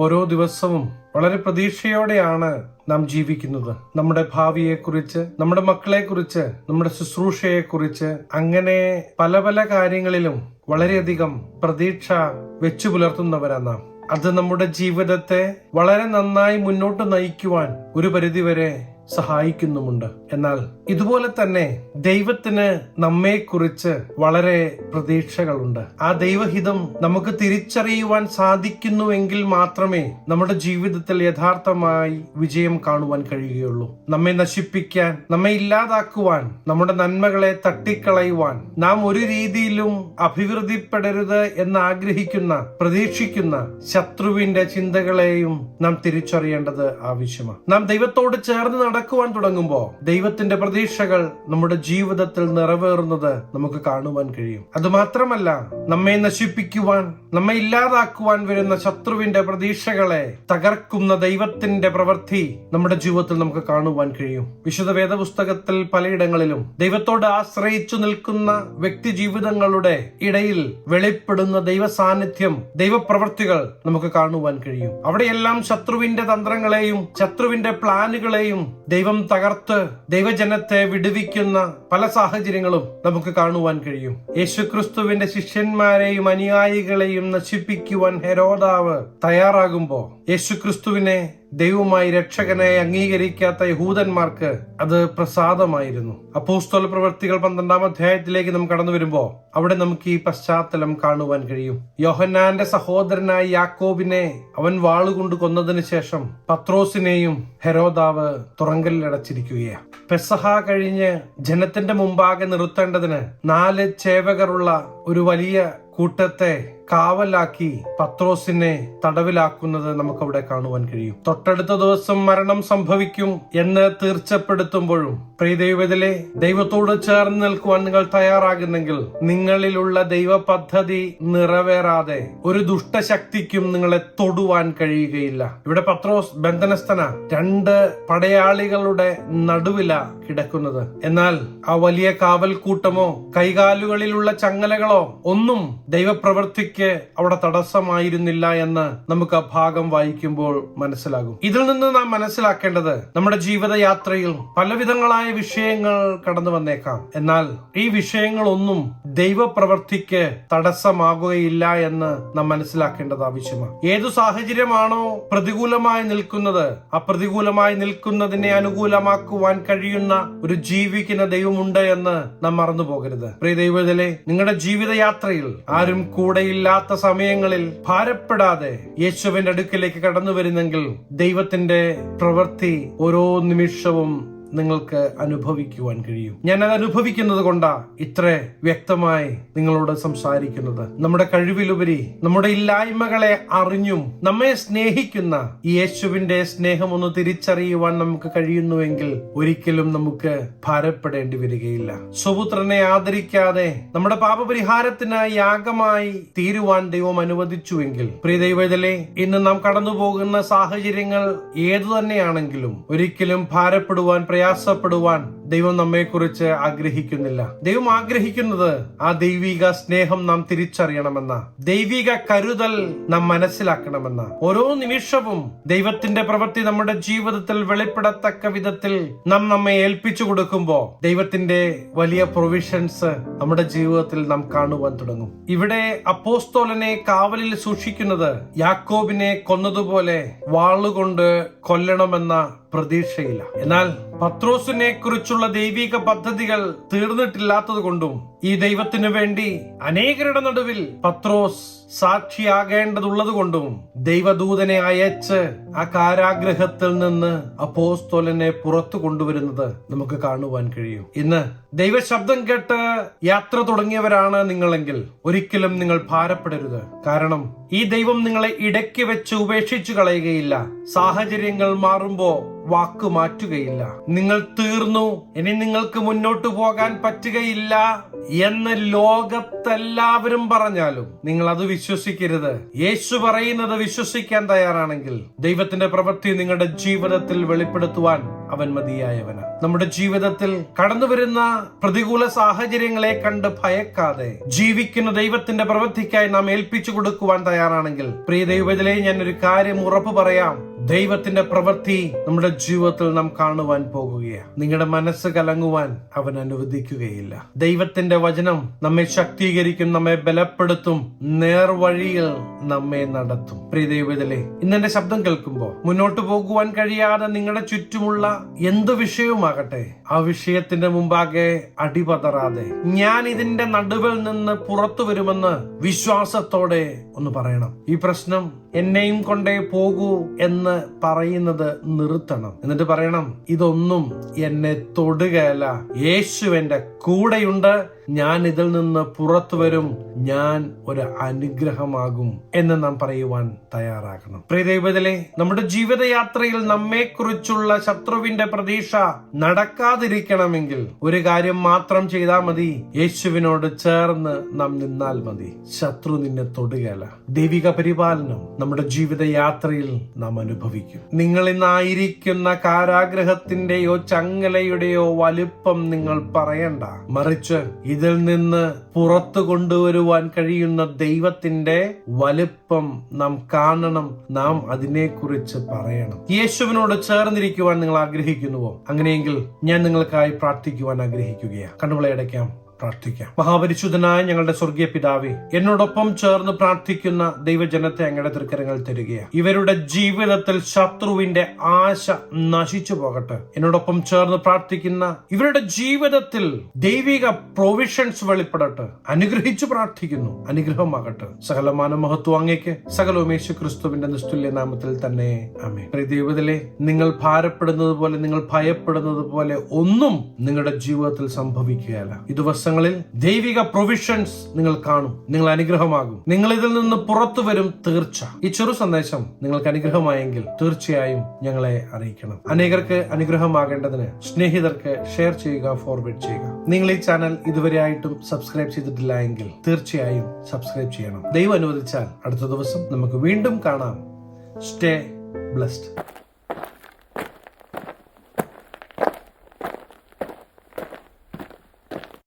ഓരോ ദിവസവും വളരെ പ്രതീക്ഷയോടെയാണ് നാം ജീവിക്കുന്നത്. നമ്മുടെ ഭാവിയെക്കുറിച്ച് നമ്മുടെ മക്കളെക്കുറിച്ച് നമ്മുടെ ശുശ്രൂഷയെക്കുറിച്ച് അങ്ങനെ പല പല കാര്യങ്ങളിലും വളരെയധികം പ്രതീക്ഷ വെച്ചു പുലർത്തുന്നവരാണ് നാം. അത് നമ്മുടെ ജീവിതത്തെ വളരെ നന്നായി മുന്നോട്ട് നയിക്കുവാൻ ഒരു പരിധിവരെ സഹായിക്കുന്നുമുണ്ട്. എന്നാൽ ഇതുപോലെ തന്നെ ദൈവത്തിന് നമ്മെക്കുറിച്ച് വളരെ പ്രതീക്ഷകളുണ്ട്. ആ ദൈവഹിതം നമുക്ക് തിരിച്ചറിയുവാൻ സാധിക്കുന്നുവെങ്കിൽ മാത്രമേ നമ്മുടെ ജീവിതത്തിൽ യഥാർത്ഥമായി വിജയം കാണുവാൻ കഴിയുകയുള്ളൂ. നമ്മെ നശിപ്പിക്കാൻ നമ്മെ ഇല്ലാതാക്കുവാൻ നമ്മുടെ നന്മകളെ തട്ടിക്കളയുവാൻ നാം ഒരു രീതിയിലും അഭിവൃദ്ധിപ്പെടരുത് എന്ന് ആഗ്രഹിക്കുന്ന പ്രതീക്ഷിക്കുന്ന ശത്രുവിന്റെ ചിന്തകളെയും നാം തിരിച്ചറിയേണ്ടത് ആവശ്യമാണ്. നാം ദൈവത്തോട് ചേർന്ന് നടക്കുവാൻ തുടങ്ങുമ്പോൾ ദൈവത്തിന്റെ പ്രതീക്ഷകൾ നമ്മുടെ ജീവിതത്തിൽ നിറവേറുന്നത് നമുക്ക് കാണുവാൻ കഴിയും. അത് മാത്രമല്ല നമ്മെ നശിപ്പിക്കുവാൻ നമ്മെ ഇല്ലാതാക്കുവാൻ വരുന്ന ശത്രുവിന്റെ പ്രതീക്ഷകളെ തകർക്കുന്ന ദൈവത്തിന്റെ പ്രവൃത്തി നമ്മുടെ ജീവിതത്തിൽ നമുക്ക് കാണുവാൻ കഴിയും. വിശുദ്ധ വേദപുസ്തകത്തിൽ പലയിടങ്ങളിലും ദൈവത്തോട് ആശ്രയിച്ചു നിൽക്കുന്ന വ്യക്തി ജീവിതങ്ങളുടെ ഇടയിൽ വെളിപ്പെടുന്ന ദൈവ സാന്നിധ്യം ദൈവപ്രവൃത്തികൾ നമുക്ക് കാണുവാൻ കഴിയും. അവിടെയെല്ലാം ശത്രുവിന്റെ തന്ത്രങ്ങളെയും ശത്രുവിന്റെ പ്ലാനുകളെയും ദൈവം തകർത്ത് ദൈവജനത്തെ വിടുവിക്കുന്ന പല സാഹചര്യങ്ങളും നമുക്ക് കാണുവാൻ കഴിയും. യേശുക്രിസ്തുവിന്റെ ശിഷ്യന്മാരെയും അനുയായികളെയും നശിപ്പിക്കുവാൻ ഹെരോദാവ് തയ്യാറാകുമ്പോ യേശുക്രിസ്തുവിനെ ദൈവമായി രക്ഷകനെ അംഗീകരിക്കാത്ത യഹൂദന്മാർക്ക് അത് പ്രസാദമായിരുന്നു. അപ്പോസ്തോല പ്രവർത്തികൾ പന്ത്രണ്ടാം അധ്യായത്തിലേക്ക് നാം കടന്നു വരുമ്പോൾ അവിടെ നമുക്ക് ഈ പശ്ചാത്തലം കാണുവാൻ കഴിയും. യോഹന്നാന്റെ സഹോദരനായ യാക്കോബിനെ അവൻ വാളുകൊണ്ട് കൊന്നതിന് ശേഷം പത്രോസിനെയും ഹെരോദാവ് തുറങ്കലിലടച്ചിരിക്കുകയാണ് പെസഹ കഴിഞ്ഞ് ജനത്തിന്റെ മുമ്പാകെ നിർത്തേണ്ടതിന് നാല് ചേവകരുള്ള ഒരു വലിയ കൂട്ടത്തെ കാവലാക്കി പത്രോസിനെ തടവിലാക്കുന്നത് നമുക്കവിടെ കാണുവാൻ കഴിയും. തൊട്ടടുത്ത ദിവസം മരണം സംഭവിക്കും എന്ന് തീർച്ചപ്പെടുത്തുമ്പോഴും പ്രിയദൈവത്തിലെ ദൈവത്തോട് ചേർന്ന് നിൽക്കുവാൻ നിങ്ങൾ തയ്യാറാകുന്നെങ്കിൽ നിങ്ങളിലുള്ള ദൈവ പദ്ധതി നിറവേറാതെ ഒരു ദുഷ്ടശക്തിക്കും നിങ്ങളെ തൊടുവാൻ കഴിയുകയില്ല. ഇവിടെ പത്രോസ് ബന്ധനസ്ഥന രണ്ട് പടയാളികളുടെ നടുവില കിടക്കുന്നത്. എന്നാൽ ആ വലിയ കാവൽക്കൂട്ടമോ കൈകാലുകളിലുള്ള ചങ്ങലകളോ ഒന്നും ദൈവപ്രവൃത്തിക്ക് അവിടെ തടസ്സമായിരുന്നില്ല എന്ന് നമുക്ക് ആ ഭാഗം വായിക്കുമ്പോൾ മനസ്സിലാകും. ഇതിൽ നിന്ന് നാം മനസ്സിലാക്കേണ്ടത് നമ്മുടെ ജീവിതയാത്രയിൽ പലവിധങ്ങളായ വിഷയങ്ങൾ കടന്നു വന്നേക്കാം. എന്നാൽ ഈ വിഷയങ്ങളൊന്നും ദൈവപ്രവർത്തിക്ക് തടസ്സമാകുകയില്ല എന്ന് നാം മനസ്സിലാക്കേണ്ടത് ആവശ്യമാണ്. ഏതു സാഹചര്യമാണോ പ്രതികൂലമായി നിൽക്കുന്നത് ആ പ്രതികൂലമായി നിൽക്കുന്നതിനെ അനുകൂലമാക്കുവാൻ കഴിയുന്ന ഒരു ജീവിക്കുന്ന ദൈവമുണ്ട് എന്ന് നാം മറന്നു പോകരുത് പ്രിയ ദൈവത്തിലെ നിങ്ങളുടെ ജീവിതയാത്രയിൽ ആരും കൂടെയില്ലാത്ത സമയങ്ങളിൽ ഭാരപ്പെടാതെ യേശുവിന്റെ അടുക്കിലേക്ക് കടന്നു വരുന്നെങ്കിൽ ദൈവത്തിന്റെ പ്രവൃത്തി ഓരോ നിമിഷവും നിങ്ങൾക്ക് അനുഭവിക്കുവാൻ കഴിയും. ഞാൻ അത് അനുഭവിക്കുന്നത് കൊണ്ടാ ഇത്ര വ്യക്തമായി നിങ്ങളോട് സംസാരിക്കുന്നത്. നമ്മുടെ കഴിവിലുപരി നമ്മുടെ ഇല്ലായ്മകളെ അറിഞ്ഞും നമ്മെ സ്നേഹിക്കുന്ന യേശുവിന്റെ സ്നേഹം ഒന്ന് തിരിച്ചറിയുവാൻ നമുക്ക് കഴിയുന്നുവെങ്കിൽ ഒരിക്കലും നമുക്ക് ഭാരപ്പെടേണ്ടി വരികയില്ല. സുപുത്രനെ ആദരിക്കാതെ നമ്മുടെ പാപപരിഹാരത്തിനായി യാഗമായി തീരുവാൻ ദൈവം അനുവദിച്ചുവെങ്കിൽ പ്രിയ ദൈവത്തിലെ ഇന്ന് നാം കടന്നു പോകുന്ന സാഹചര്യങ്ങൾ ഏതു തന്നെയാണെങ്കിലും ഒരിക്കലും ഭാരപ്പെടുവാൻ പ്രയാസപ്പെടുവാൻ ദൈവം നമ്മെക്കുറിച്ച് ആഗ്രഹിക്കുന്നില്ല. ദൈവം ആഗ്രഹിക്കുന്നത് ആ ദൈവിക സ്നേഹം നാം തിരിച്ചറിയണമെന്ന ദൈവിക കരുതൽ നാം മനസ്സിലാക്കണമെന്ന. ഓരോ നിമിഷവും ദൈവത്തിന്റെ പ്രവൃത്തി നമ്മുടെ ജീവിതത്തിൽ വെളിപ്പെടത്തക്ക വിധത്തിൽ നാം നമ്മെ ഏൽപ്പിച്ചു കൊടുക്കുമ്പോൾ ദൈവത്തിന്റെ വലിയ പ്രൊവിഷൻസ് നമ്മുടെ ജീവിതത്തിൽ നാം കാണുവാൻ തുടങ്ങും. ഇവിടെ അപ്പോസ്തോലനെ കാവലിൽ സൂക്ഷിക്കുന്നത് യാക്കോബിനെ കൊന്നതുപോലെ വാളുകൊണ്ട് കൊല്ലണമെന്ന പ്രതീക്ഷയില്ല. എന്നാൽ പത്രോസിനെ കുറിച്ചുള്ള ദൈവിക പദ്ധതികൾ തീർന്നിട്ടില്ലാത്തത് കൊണ്ടും ഈ ദൈവത്തിനു വേണ്ടി അനേകരുടെ നടുവിൽ പത്രോസ് സാക്ഷിയാകേണ്ടതുള്ളത് കൊണ്ടും ദൈവദൂതനെ അയച്ച് ആ കാരാഗ്രഹത്തിൽ നിന്ന് അപ്പോസ്തോലനെ പുറത്തു കൊണ്ടുവരുന്നത് നമുക്ക് കാണുവാൻ കഴിയും. ഇന്ന് ദൈവശബ്ദം കേട്ട് യാത്ര തുടങ്ങിയവരാണ് നിങ്ങളെങ്കിൽ ഒരിക്കലും നിങ്ങൾ ഭാരപ്പെടരുത്. കാരണം ഈ ദൈവം നിങ്ങളെ ഇടയ്ക്ക് വെച്ച് ഉപേക്ഷിച്ചു കളയുകയില്ല. സാഹചര്യങ്ങൾ മാറുമ്പോ വാക്ക് മാറ്റുകയില്ല. നിങ്ങൾ തീർന്നു. ഇനി നിങ്ങൾക്ക് മുന്നോട്ട് പോകാൻ പറ്റുകയില്ല എന്ന് ലോകത്തെല്ലാവരും പറഞ്ഞാലും നിങ്ങൾ അത് വിശ്വസിക്കരുത്. യേശു പറയുന്നത് വിശ്വസിക്കാൻ തയ്യാറാണെങ്കിൽ ദൈവത്തിന്റെ പ്രവൃത്തി നിങ്ങളുടെ ജീവിതത്തിൽ വെളിപ്പെടുത്തുവാൻ അവൻ മതിയായവന്. നമ്മുടെ ജീവിതത്തിൽ കടന്നു വരുന്ന പ്രതികൂല സാഹചര്യങ്ങളെ കണ്ട് ഭയക്കാതെ ജീവിക്കുന്ന ദൈവത്തിന്റെ പ്രവൃത്തിക്കായി നാം ഏൽപ്പിച്ചു കൊടുക്കുവാൻ തയ്യാറാണെങ്കിൽ പ്രിയ ദൈവത്തിലെ ഞാൻ ഒരു കാര്യം ഉറപ്പ് പറയാം. ദൈവത്തിന്റെ പ്രവൃത്തി നമ്മുടെ ജീവിതത്തിൽ നാം കാണുവാൻ പോകുകയാണ്. നിങ്ങളുടെ മനസ്സ് കലങ്ങുവാൻ അവൻ അനുവദിക്കുകയില്ല. ദൈവത്തിന്റെ വചനം നമ്മെ ശക്തീകരിക്കും നമ്മെ ബലപ്പെടുത്തും നേർവഴിയിൽ നമ്മെ നടത്തും. പ്രിയ ദൈവത്തിലെ ഇന്നെന്റെ ശബ്ദം കേൾക്കുമ്പോൾ മുന്നോട്ട് പോകുവാൻ കഴിയാതെ നിങ്ങളുടെ ചുറ്റുമുള്ള എന്ത് വിഷയവുമാകട്ടെ ആ വിഷയത്തിന്റെ മുമ്പാകെ അടിപതറാതെ ഞാൻ ഇതിന്റെ നടുവിൽ നിന്ന് പുറത്തു വരുമെന്ന് വിശ്വാസത്തോടെ ഒന്ന് പറയണം. ഈ പ്രശ്നം എന്നെയും കൊണ്ടേ പോകൂ എന്ന് പറയുന്നത് നിർത്തണം. എന്നിട്ട് പറയണം ഇതൊന്നും എന്നെ തൊടുകയല്ല. യേശുവിന്റെ കൂടെയുണ്ട്. ഞാൻ ഇതിൽ നിന്ന് പുറത്തു വരും. ഞാൻ ഒരു അനുഗ്രഹമാകും എന്ന് നാം പറയുവാൻ തയ്യാറാകണം. പ്രിയദൈവത്തിലെ നമ്മുടെ ജീവിതയാത്രയിൽ നമ്മെക്കുറിച്ചുള്ള ശത്രുവിന്റെ പ്രതീക്ഷ നടക്കാതിരിക്കണമെങ്കിൽ ഒരു കാര്യം മാത്രം ചെയ്താൽ മതി. യേശുവിനോട് ചേർന്ന് നാം നിന്നാൽ മതി. ശത്രു നിന്നെ തൊടുകയല്ല. ദൈവിക പരിപാലനം നമ്മുടെ ജീവിതയാത്രയിൽ നാം അനുഭവിക്കും. നിങ്ങൾ ഇന്നായിരിക്കുന്ന കാരാഗ്രഹത്തിന്റെയോ ചങ്ങലയുടെയോ വലുപ്പം നിങ്ങൾ പറയണ്ട. മറിച്ച് ഇതിൽ നിന്ന് പുറത്തു കൊണ്ടുവരുവാൻ കഴിയുന്ന ദൈവത്തിന്റെ വലുപ്പം നാം കാണണം നാം അതിനെക്കുറിച്ച് പറയണം. യേശുവിനോട് ചേർന്നിരിക്കുവാൻ നിങ്ങൾ ആഗ്രഹിക്കുന്നുവോ? അങ്ങനെയെങ്കിൽ ഞാൻ നിങ്ങൾക്കായി പ്രാർത്ഥിക്കുവാൻ ആഗ്രഹിക്കുകയാണ്. കണ്ണുകളെ അടയ്ക്കാം. പ്രാർത്ഥിക്കാം. മഹാപരിശുദ്ധനായ ഞങ്ങളുടെ സ്വർഗീയ പിതാവേ എന്നോടൊപ്പം ചേർന്ന് പ്രാർത്ഥിക്കുന്ന ദൈവജനത്തെ അങ്ങയുടെ തൃക്കരങ്ങൾ തരികയാണ്. ഇവരുടെ ജീവിതത്തിൽ ശത്രുവിന്റെ ആശ നശിച്ചു പോകട്ടെ. എന്നോടൊപ്പം ചേർന്ന് പ്രാർത്ഥിക്കുന്ന ഇവരുടെ ജീവിതത്തിൽ ദൈവിക പ്രൊവിഷൻസ് വെളിപ്പെടട്ടെ. അനുഗ്രഹിച്ചു പ്രാർത്ഥിക്കുന്നു. അനുഗ്രഹമാകട്ടെ. സകലമാന മഹത്വം അങ്ങേക്ക് സകലോമേശു ക്രിസ്തുവിന്റെ നിസ്തുല്യ നാമത്തിൽ തന്നെ. അമേ ദൈവത്തിലെ നിങ്ങൾ ഭാരപ്പെടുന്നത് പോലെ നിങ്ങൾ ഭയപ്പെടുന്നത് പോലെ ഒന്നും നിങ്ങളുടെ ജീവിതത്തിൽ സംഭവിക്കുകയല്ല. ഈ ദിവസങ്ങളിൽ ദൈവിക പ്രൊവിഷൻസ് നിങ്ങൾ കാണും നിങ്ങൾ അനുഗ്രഹമാകും. നിങ്ങൾ ഇതിൽ നിന്ന് പുറത്തു വരും തീർച്ച. ഈ ചെറു സന്ദേശം നിങ്ങൾക്ക് അനുഗ്രഹമായെങ്കിൽ തീർച്ചയായും ഞങ്ങളെ അറിയിക്കണം. അനേകർക്ക് അനുഗ്രഹമാകേണ്ടതിന് സ്നേഹിതർക്ക് ഷെയർ ചെയ്യുക ഫോർവേഡ് ചെയ്യുക. നിങ്ങൾ ഈ ചാനൽ ഇതുവരെ ആയിട്ടും സബ്സ്ക്രൈബ് ചെയ്തിട്ടില്ല എങ്കിൽ തീർച്ചയായും സബ്സ്ക്രൈബ് ചെയ്യണം. ദൈവം അനുവദിച്ചാൽ അടുത്ത ദിവസം നമുക്ക് വീണ്ടും കാണാം. Stay blessed